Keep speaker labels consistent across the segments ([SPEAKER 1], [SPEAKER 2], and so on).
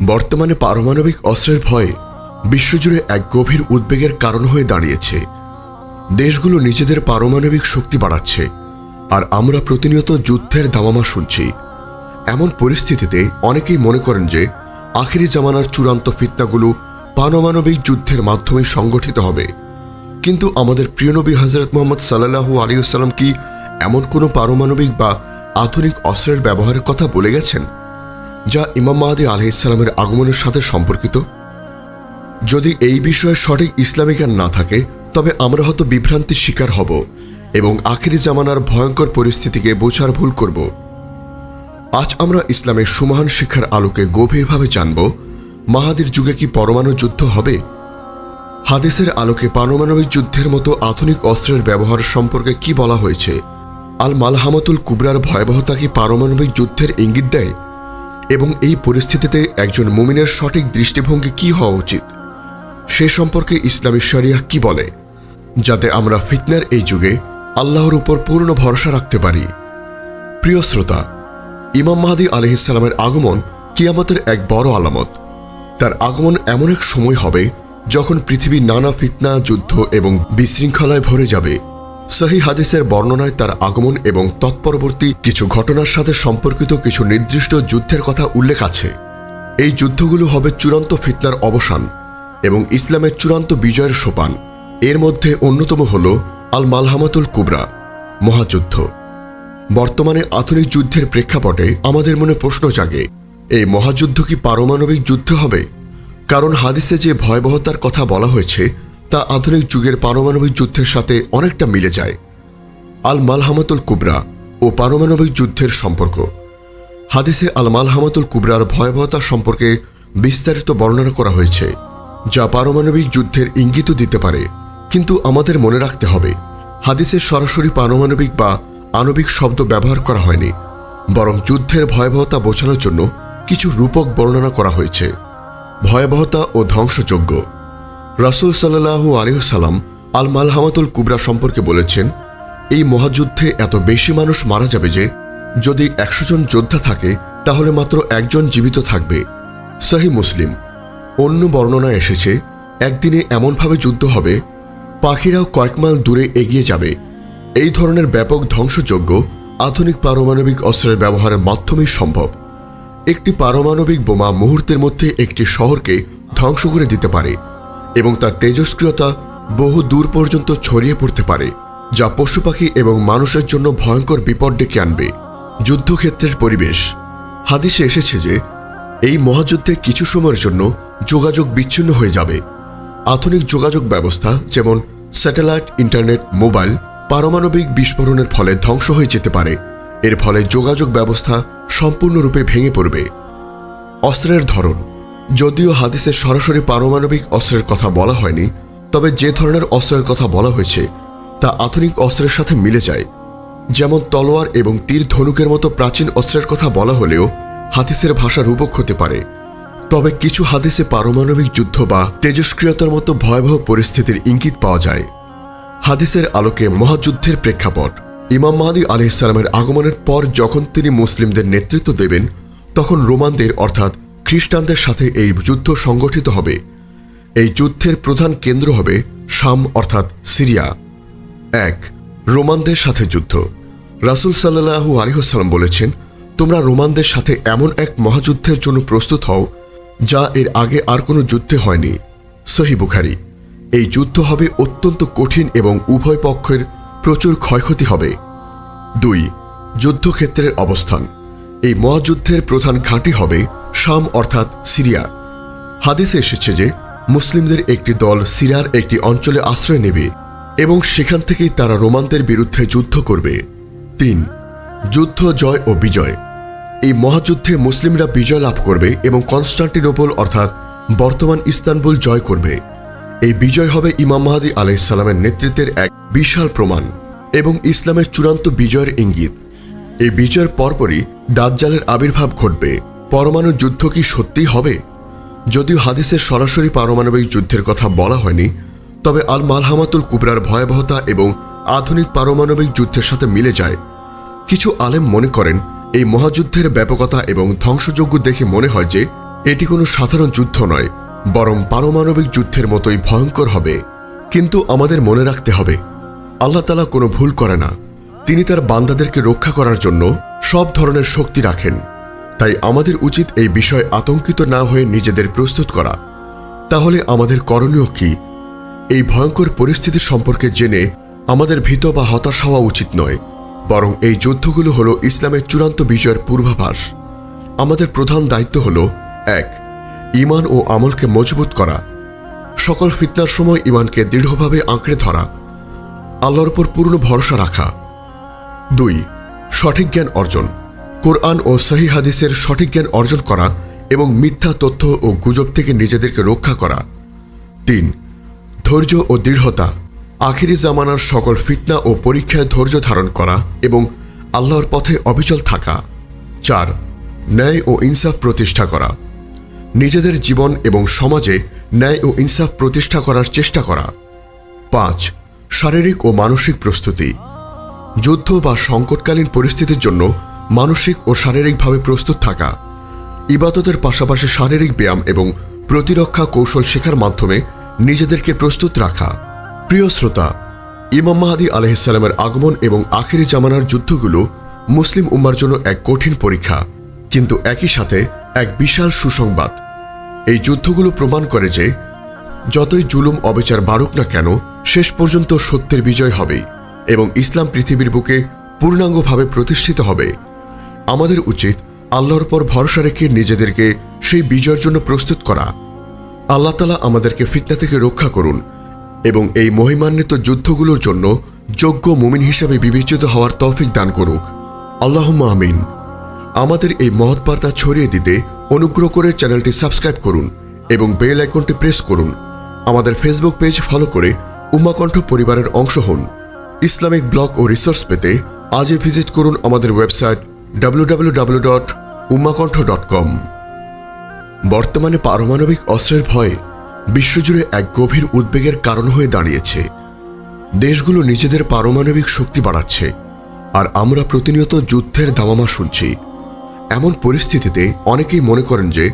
[SPEAKER 1] বর্তমানে পারমাণবিক অস্ত্রের ভয়ে বিশ্বজুড়ে এক গভীর উদ্বেগের কারণ হয়ে দাঁড়িয়েছে। দেশগুলো নিজেদের পারমাণবিক শক্তি বাড়াচ্ছে, আর আমরা প্রতিনিয়ত যুদ্ধের দামামা শুনছি। এমন পরিস্থিতিতে অনেকেই মনে করেন যে, আখিরি জামানার চূড়ান্ত ফিতনাগুলো পারমাণবিক যুদ্ধের মাধ্যমে সংগঠিত হবে। কিন্তু আমাদের প্রিয় নবী হজরত মোহাম্মদ সাল্লাহু আলিউসাল্লাম কি এমন কোনো পারমাণবিক বা আধুনিক অস্ত্রের ব্যবহারের কথা বলে গেছেন? যা ইমাম মাহাদি আলহিসাল্লামের আগমনের সাথে সম্পর্কিত। যদি এই বিষয়ে সঠিক ইসলামিক জ্ঞান না থাকে, তবে আমরা হয়তো বিভ্রান্তির শিকার হব এবং আখিরি জামানার ভয়ঙ্কর পরিস্থিতিকে বোঝার ভুল করব। আজ আমরা ইসলামের সুমহান শিক্ষার আলোকে গভীরভাবে জানব, মাহাদির যুগে কি পরমাণু যুদ্ধ হবে? হাদিসের আলোকে পারমাণবিক যুদ্ধের মতো আধুনিক অস্ত্রের ব্যবহার সম্পর্কে কি বলা হয়েছে? আল মালহামাতুল কুবরার ভয়াবহতা কি পারমাণবিক যুদ্ধের ইঙ্গিত দেয়? এবং এই পরিস্থিতিতে একজন মুমিনের সঠিক দৃষ্টিভঙ্গি কি হওয়া উচিত? সে সম্পর্কে ইসলামী শরিয়া কি বলে? যাতে আমরা ফিতনার এই যুগে আল্লাহর উপর পূর্ণ ভরসা রাখতে পারি। প্রিয় শ্রোতা, ইমাম মাহাদি আলহিসাল্লামের আগমন কিয়ামতের এক বড় আলামত। তার আগমন এমন এক সময় হবে যখন পৃথিবী নানা ফিতনা, যুদ্ধ এবং বিশৃঙ্খলায় ভরে যাবে। সহি হাদিসের বর্ণনায় তার আগমন এবং তৎপরবর্তী কিছু ঘটনার সাথে সম্পর্কিত কিছু নির্দিষ্ট যুদ্ধের কথা উল্লেখ আছে। এই যুদ্ধগুলো হবে চূড়ান্ত ফিতনার অবসান এবং ইসলামের চূড়ান্ত বিজয়ের সোপান। এর মধ্যে অন্যতম হল আল মালহামাতুল কুবরা, মহাযুদ্ধ। বর্তমানে আধুনিক যুদ্ধের প্রেক্ষাপটে আমাদের মনে প্রশ্ন জাগে, এই মহাযুদ্ধ কি পারমাণবিক যুদ্ধ হবে? কারণ হাদিসে যে ভয়াবহতার কথা বলা হয়েছে তা আধুনিক যুগের পারমাণবিক যুদ্ধের সাথে অনেকটা মিলে যায়। আল মালহামাতুল কুবরা ও পারমাণবিক যুদ্ধের সম্পর্ক। হাদিসে আল মালহামাতুল কুবরার ভয়াবহতা সম্পর্কে বিস্তারিত বর্ণনা করা হয়েছে, যা পারমাণবিক যুদ্ধের ইঙ্গিতও দিতে পারে। কিন্তু আমাদের মনে রাখতে হবে, হাদিসে সরাসরি পারমাণবিক বা আণবিক শব্দ ব্যবহার করা হয়নি, বরং যুদ্ধের ভয়াবহতা বোঝানোর জন্য কিছু রূপক বর্ণনা করা হয়েছে। ভয়াবহতা ও ধ্বংসযোগ্য রাসুল সাল্লাহু আলিহসাল্লাম আল মালহামাতুল কুবরা সম্পর্কে বলেছেন, এই মহাযুদ্ধে এত বেশি মানুষ মারা যাবে যে, যদি একশো জন যোদ্ধা থাকে, তাহলে মাত্র একজন জীবিত থাকবে। সহি মুসলিম। অন্য বর্ণনা এসেছে, একদিনে এমনভাবে যুদ্ধ হবে, পাখিরাও কয়েক মাইল দূরে এগিয়ে যাবে। এই ধরনের ব্যাপক ধ্বংসযোগ্য আধুনিক পারমাণবিক অস্ত্রের ব্যবহারের মাধ্যমেই সম্ভব। একটি পারমাণবিক বোমা মুহূর্তের মধ্যে একটি শহরকে ধ্বংস করে দিতে পারে। এবং তার তেজস্ক্রিয়তা বহু দূর পর্যন্ত ছড়িয়ে পড়তে পারে, যা পশু পাখি এবং মানুষের জন্য ভয়ঙ্কর বিপদ ডেকে আনবে। যুদ্ধক্ষেত্রের পরিবেশ। হাদিসে এসেছে যে, এই মহাযুদ্ধে কিছু সময়ের জন্য যোগাযোগ বিচ্ছিন্ন হয়ে যাবে। আধুনিক যোগাযোগ ব্যবস্থা, যেমন স্যাটেলাইট, ইন্টারনেট, মোবাইল, পারমাণবিক বিস্ফোরণের ফলে ধ্বংস হয়ে যেতে পারে। এর ফলে যোগাযোগ ব্যবস্থা সম্পূর্ণরূপে ভেঙে পড়বে। অস্ত্রের ধরন। যদিও হাদিসে সরাসরি পারমাণবিক অস্ত্রের কথা বলা হয়নি, তবে যে ধরনের অস্ত্রের কথা বলা হয়েছে, তা আধুনিক অস্ত্রের সাথে মিলে যায়। যেমন তলোয়ার এবং তীর ধনুকের মতো প্রাচীন অস্ত্রের কথা বলা হলেও হাদিসের ভাষা রূপক হতে পারে। তবে কিছু হাদিসে পারমাণবিক যুদ্ধ বা তেজস্ক্রিয়তার মতো ভয়াবহ পরিস্থিতির ইঙ্গিত পাওয়া যায়। হাদিসের আলোকে মহাযুদ্ধের প্রেক্ষাপট। ইমাম মাহাদি আলহিসাল্লামের আগমনের পর যখন তিনি মুসলিমদের নেতৃত্ব দেবেন, তখন রোমানদের, অর্থাৎ খ্রিস্টানদের সাথে এই যুদ্ধ সংগঠিত হবে। এই যুদ্ধের প্রধান কেন্দ্র হবে শাম, অর্থাৎ সিরিয়া। এক, রোমানদের সাথে যুদ্ধ। রাসুল সাল্লাহু আলিহাল্লাম বলেছেন, তোমরা রোমানদের সাথে এমন এক মহাযুদ্ধের জন্য প্রস্তুত হও, যা এর আগে আর কোনো যুদ্ধে হয়নি। সহি বুখারি। এই যুদ্ধ হবে অত্যন্ত কঠিন এবং উভয় পক্ষের প্রচুর ক্ষয়ক্ষতি হবে। দুই, যুদ্ধক্ষেত্রের অবস্থান। এই মহাযুদ্ধের প্রধান ঘাঁটি হবে শাম অর্থাৎ সিরিয়া। হাদিসে এসেছে যে, মুসলিমদের একটি দল সিরিয়ার একটি অঞ্চলে আশ্রয় নেবে এবং সেখান থেকেই তারা রোমানদের বিরুদ্ধে যুদ্ধ করবে। তিন, যুদ্ধ জয় ও বিজয়। এই মহাযুদ্ধে মুসলিমরা বিজয় লাভ করবে এবং কনস্টান্টিনোপল অর্থাৎ বর্তমান ইস্তানবুল জয় করবে। এই বিজয় হবে ইমাম মাহাদি আলাইসাল্লামের নেতৃত্বের এক বিশাল প্রমাণ এবং ইসলামের চূড়ান্ত বিজয়ের ইঙ্গিত। এই বিজয়ের পরপরই দাজ্জালের আবির্ভাব ঘটবে। পরমাণু যুদ্ধ কি সত্যিই হবে? যদিও হাদিসের সরাসরি পারমাণবিক যুদ্ধের কথা বলা হয়নি, তবে আল মালহামাতুল কুবরার ভয়াবহতা এবং আধুনিক পারমাণবিক যুদ্ধের সাথে মিলে যায়। কিছু আলেম মনে করেন, এই মহাযুদ্ধের ব্যাপকতা এবং ধ্বংসযোগ্য দেখে মনে হয় যে, এটি কোনো সাধারণ যুদ্ধ নয়, বরং পারমাণবিক যুদ্ধের মতোই ভয়ঙ্কর হবে। কিন্তু আমাদের মনে রাখতে হবে, আল্লাহ তালা কোনো ভুল করে না। তিনি তার বান্দাদেরকে রক্ষা করার জন্য সব ধরনের শক্তি রাখেন। তাই আমাদের উচিত এই বিষয়ে আতঙ্কিত না হয়ে নিজেদের প্রস্তুত করা। তাহলে আমাদের করণীয় কি? এই ভয়ঙ্কর পরিস্থিতি সম্পর্কে জেনে আমাদের ভীত বা হতাশ হওয়া উচিত নয়, বরং এই যুদ্ধগুলো হলো ইসলামের চূড়ান্ত বিজয়ের পূর্বাভাস। আমাদের প্রধান দায়িত্ব হল, এক ইমান ও আমলকে মজবুত করা। সকল ফিতনার সময় ইমানকে দৃঢ়ভাবে আঁকড়ে ধরা। আল্লাহর উপর পূর্ণ ভরসা রাখা। দুই, সঠিক জ্ঞান অর্জন। কোরআন ও সহি হাদিসের সঠিক জ্ঞান অর্জন করা এবং মিথ্যা তথ্য ও গুজব থেকে নিজেদেরকে রক্ষা করা। তিন, ধৈর্য ও দৃঢ়তা। আখিরি জামানার সকল ফিতনা ও পরীক্ষায় ধৈর্য ধারণ করা এবং আল্লাহর পথে অবিচল থাকা। চার, ন্যায় ও ইনসাফ প্রতিষ্ঠা করা। নিজেদের জীবন এবং সমাজে ন্যায় ও ইনসাফ প্রতিষ্ঠা করার চেষ্টা করা। পাঁচ, শারীরিক ও মানসিক প্রস্তুতি। যুদ্ধ বা সংকটকালীন পরিস্থিতির জন্য মানসিক ও শারীরিকভাবে প্রস্তুত থাকা, ইবাদতের পাশাপাশি শারীরিক ব্যায়াম এবং প্রতিরক্ষা কৌশল শেখার মাধ্যমে নিজেদেরকে প্রস্তুত রাখা। প্রিয় শ্রোতা, ইমাম মাহাদি আলহিসাল্লামের আগমন এবং আখেরি জামানার যুদ্ধগুলো মুসলিম উম্মার জন্য এক কঠিন পরীক্ষা, কিন্তু একই সাথে এক বিশাল সুসংবাদ। এই যুদ্ধগুলো প্রমাণ করে যে যতই জুলুম, অবিচার বাড়ুক না কেন, শেষ পর্যন্ত সত্যের বিজয় হবেই। এবং ইসলাম পৃথিবীর বুকে পূর্ণাঙ্গভাবে প্রতিষ্ঠিত হবে। আমাদের উচিত আল্লাহর পর ভরসা রেখে নিজেদেরকে সেই বিজয়ের জন্য প্রস্তুত করা। আল্লাহ তালা আমাদেরকে ফিতনা থেকে রক্ষা করুন এবং এই মহিমান্বিত যুদ্ধগুলোর জন্য যোগ্য মুমিন হিসাবে বিবেচিত হওয়ার তৌফিক দান করুক। আল্লাহ আমিন। আমাদের এই মহৎ বার্তা ছড়িয়ে দিতে অনুগ্রহ করে চ্যানেলটি সাবস্ক্রাইব করুন এবং বেল আইকনটি প্রেস করুন। আমাদের ফেসবুক পেজ ফলো করে উমাকণ্ঠ পরিবারের অংশ হন। ইসলামিক ব্লগ ও রিসোর্স পেতে আজই ভিজিট করুন আমাদের website W W W dot dot com বর্তমানে পারমাণবিক অস্ত্রের ভয়ে বিশ্বজুড়ে এক গভীর উদ্বেগের কারণ হয়ে দাঁড়িয়েছে। দেশগুলো নিজেদের পারমাণবিক শক্তি বাড়াচ্ছে আর আমরা প্রতিনিয়ত যুদ্ধের দামামা শুনছি। এমন পরিস্থিতিতে অনেকেই মনে করেন যে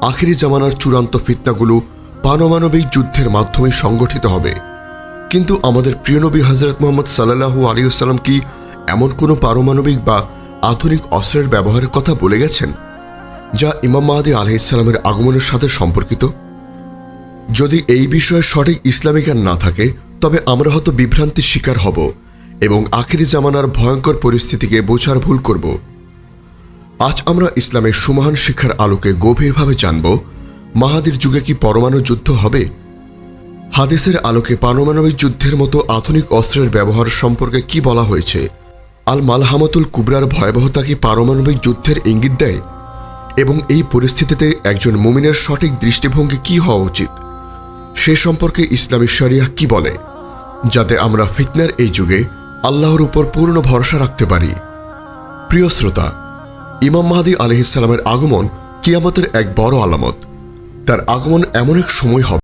[SPEAKER 1] আখিরি জামানার চূড়ান্ত ফিতনাগুলো পারমাণবিক যুদ্ধের মাধ্যমে সংগঠিত হবে। কিন্তু আমাদের প্রিয়নবী হজরত মোহাম্মদ সাল্লাহু আলিউসাল্লাম কি এমন কোনো পারমাণবিক বা আধুনিক অস্ত্রের ব্যবহারের কথা বলে গেছেন, যা ইমাম মাহাদি আলহিসাল্লামের আগমনের সাথে সম্পর্কিত? যদি এই বিষয়ে সঠিক ইসলামী জ্ঞান না থাকে, তবে আমরা হয়তো বিভ্রান্তির শিকার হব এবং আখিরি জামানার ভয়ঙ্কর পরিস্থিতিকে বোঝার ভুল করব। আজ আমরা ইসলামের সুমহান শিক্ষার আলোকে গভীরভাবে জানব, মাহাদির যুগে কি পরমাণু যুদ্ধ হবে? হাদিসের আলোকে পারমাণবিক যুদ্ধের মতো আধুনিক অস্ত্রের ব্যবহার সম্পর্কে কি বলা হয়েছে? আল মালহামাতুল কুবরার ভয়াবহতা কি পারমাণবিক যুদ্ধের ইঙ্গিত দেয়? এবং এই পরিস্থিতিতে একজন মুমিনের সঠিক দৃষ্টিভঙ্গি কি হওয়া উচিত? সে সম্পর্কে ইসলামী শরিয়া কি বলে? যাতে আমরা ফিতনার এই যুগে আল্লাহর উপর পূর্ণ ভরসা রাখতে পারি। প্রিয় শ্রোতা, ইমাম মাহাদি আলহিসাল্লামের আগমন কিয়ামতের এক বড় আলামত। তার আগমন এমন এক সময় হবে